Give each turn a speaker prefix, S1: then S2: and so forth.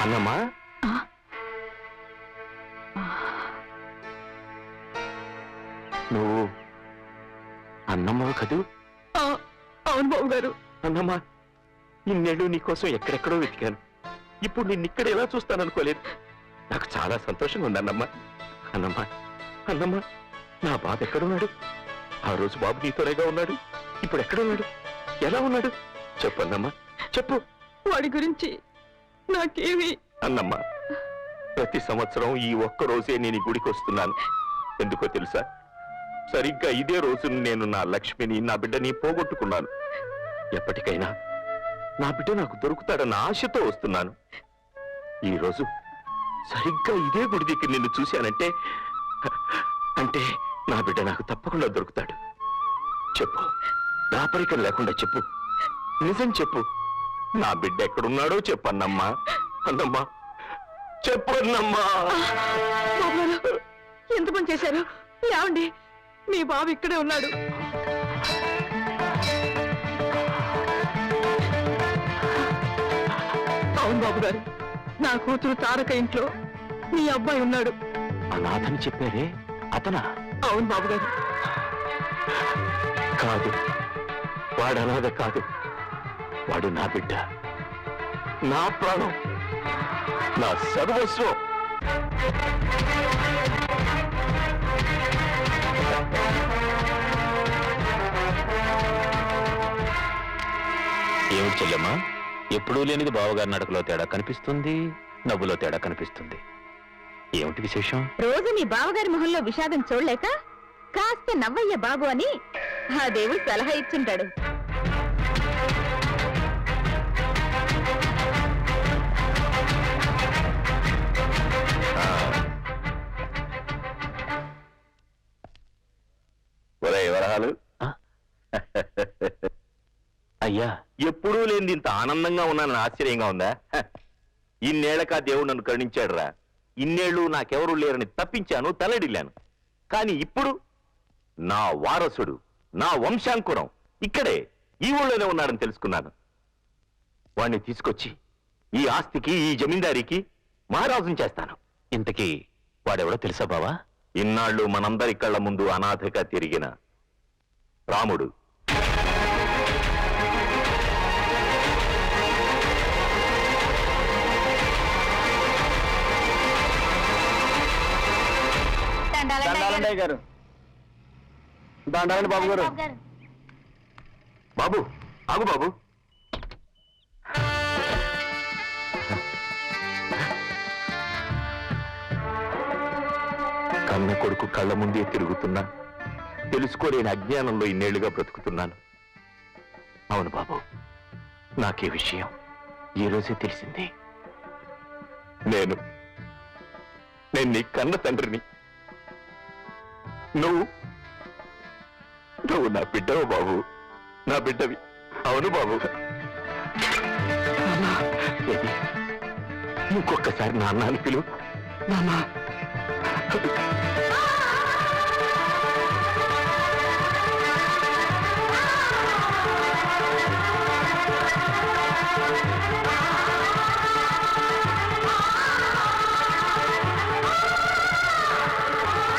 S1: అన్నమ్మా? నువ్వు అన్నమ్మ కదూ?
S2: ఆ, అవును బాబు గారు
S1: అన్నమ్మా ఇన్నేళ్ళు నీకోసం ఎక్కడెక్కడో వెతికాను. ఇప్పుడు నిన్ను ఇక్కడ ఎలా చూస్తాననుకోలేదు నాకు చాలా సంతోషంగా ఉంది అన్నమ్మ. అన్నమ్మ అన్నమ్మ నా బాబు ఎక్కడున్నాడు? ఆ రోజు బాబు నీతోనేగా ఉన్నాడు. ఇప్పుడు ఎక్కడున్నాడు ఎలా ఉన్నాడు? చెప్పు అన్నమ్మ చెప్పు.
S2: వాడి గురించి నాకేమి
S1: అన్నమ్మ ప్రతి సంవత్సరం ఈ ఒక్క రోజే నేను ఈ గుడికి వస్తున్నాను. ఎందుకో తెలుసా? సరిగ్గా ఇదే రోజు నేను నా లక్ష్మిని నా బిడ్డని పోగొట్టుకున్నాను. ఎప్పటికైనా నా బిడ్డ నాకు దొరుకుతాడన్న ఆశతో వస్తున్నాను. ఈ రోజు సరిగ్గా ఇదే గుడి దగ్గర నిన్ను చూశానంటే అంటే నా బిడ్డ నాకు తప్పకుండా దొరుకుతాడు. చెప్పు దాపరికం లేకుండా చెప్పు. నిజం చెప్పు. నా బిడ్డ ఎక్కడున్నాడో చెప్పన్నమ్మా. అన్నమ్మా చెప్పు అన్నమ్మా
S2: బాబు గారు ఎంత పని చేశారు? ఏమండి మీ బాబు ఇక్కడే ఉన్నాడు. అవును బాబు గారు నా కూతురు తారక ఇంట్లో మీ అబ్బాయి ఉన్నాడు.
S1: అనాథని చెప్పారే అతనా?
S2: అవును బాబు గారు
S1: కాదు వాడు అనాథ కాదు. వాడు నా బిడ్డ. నా ప్రాణం. నా సర్వస్వం. ఏమిటి చెల్లెమ్మా? ఎప్పుడూ లేనిది బావగారి నడకలో తేడా కనిపిస్తుంది నవ్వులో తేడా కనిపిస్తుంది. ఏమిటి విశేషం?
S3: రోజు నీ బావగారి మొహంలో విషాదం చూడలేక కాస్త నవ్వయ్య బాబు అని ఆ దేవుడు సలహా ఇచ్చుంటాడు.
S1: ఒరే వరహాలు. అయ్యా. ఎప్పుడూ లేనిది ఇంత ఆనందంగా ఉన్నానని ఆశ్చర్యంగా ఉందా. ఇన్నేళ్ళకా దేవుడు నన్ను కరుణించాడురా. ఇన్నేళ్ళు నాకెవరూ లేరని తప్పించాను తలడిల్లాను. కానీ ఇప్పుడు నా వారసుడు నా వంశాంకురం ఇక్కడే ఈ ఊళ్ళోనే ఉన్నాడని తెలుసుకున్నాను. వాణ్ణి తీసుకొచ్చి ఈ ఆస్తికి ఈ జమీందారికి మహారాజుని చేస్తాను. ఇంతకీ వాడెవడో తెలుసా బావా? ఇన్నాళ్ళు మనందరి కళ్ళ ముందు అనాథగా తిరిగిన రాముడు.
S4: గారు. దండాలండి బాబు గారు.
S1: బాబు ఆగు బాబు. కన్న కొడుకు కళ్ళ ముందే తిరుగుతున్నా. తెలుసుకోలేని అజ్ఞానంలో ఇన్నేళ్ళుగా బ్రతుకుతున్నాను. అవును బాబు నాకే విషయం ఈ రోజే తెలిసింది. నేను నేను నీ కన్న తండ్రిని. నువ్వు నువ్వు నా బిడ్డవు బాబు నా బిడ్డవి. అవును బాబు? ఇంకొకసారి నాన్న అని పిలువు.
S2: నాన్న